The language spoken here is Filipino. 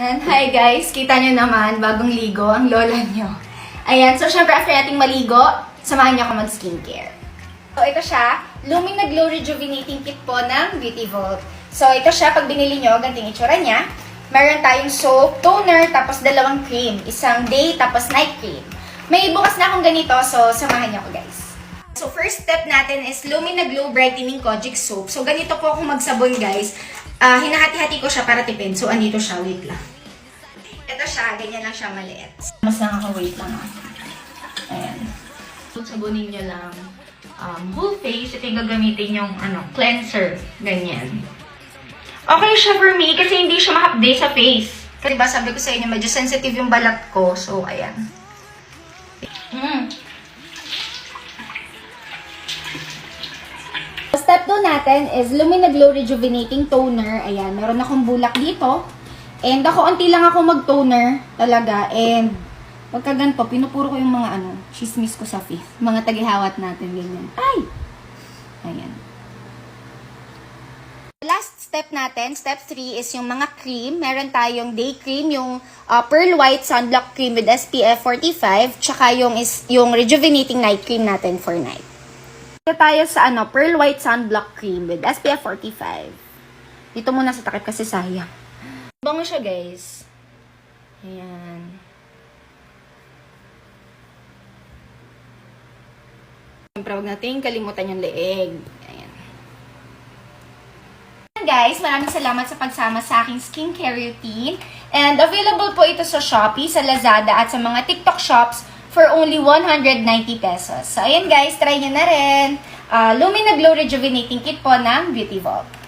Ayan. Hi guys, kita nyo naman, bagong ligo ang lola nyo. Ayan, so syempre after nating maligo, samahan nyo ako mag-skincare. So ito siya, Lumina Glow Rejuvenating Kit po ng Beauty Vault. So ito siya, pag binili nyo, ganting itsura niya. Meron tayong soap, toner, tapos dalawang cream. Isang day, tapos night cream. May bukas na akong ganito, so samahan nyo ako guys. So, first step natin is Lumina Glow Brightening Kojic Soap. So, ganito po akong magsabon, guys. Ah, hinahati-hati ko siya para tipid. So, andito siya. Wait lang. Ito siya. Ganyan lang siya maliit. Mas lang ako. Ah. Ayan. So, sabunin nyo lang. Um, whole face. Ito yung gagamitin yung ano, cleanser. Ganyan. Okay siya for me kasi hindi siya mahapde sa face. Kasi diba sabi ko sa inyo, medyo sensitive yung balat ko. So, ayan. Mm. 2 natin is Lumina Glow Rejuvenating Toner. Ayan, meron akong bulak dito. And ako, unti lang ako mag-toner talaga. And pagka ganito, pinupuro ko yung mga ano, chismis ko sa face. Mga tagihawat natin, ganyan. Ay! Ayan. Last step natin, step 3 is yung mga cream. Meron tayong day cream, yung uh, Pearl White Sunblock Cream with SPF 45, tsaka yung, is, yung rejuvenating night cream natin for night. Dito tayo sa ano, Pearl White Sunblock Cream with SPF 45. Dito muna sa takip kasi sayang. Bango siya, guys. Ayan. Siyempre, huwag natin kalimutan yung leeg. Ayan, Guys, maraming salamat sa pagsama sa aking skincare routine. And available po ito sa Shopee, sa Lazada, at sa mga TikTok shops for only 190 pesos. So, ayan guys, try nyo na rin. Uh, Lumina Glow Rejuvenating Kit po ng Beauty Vault.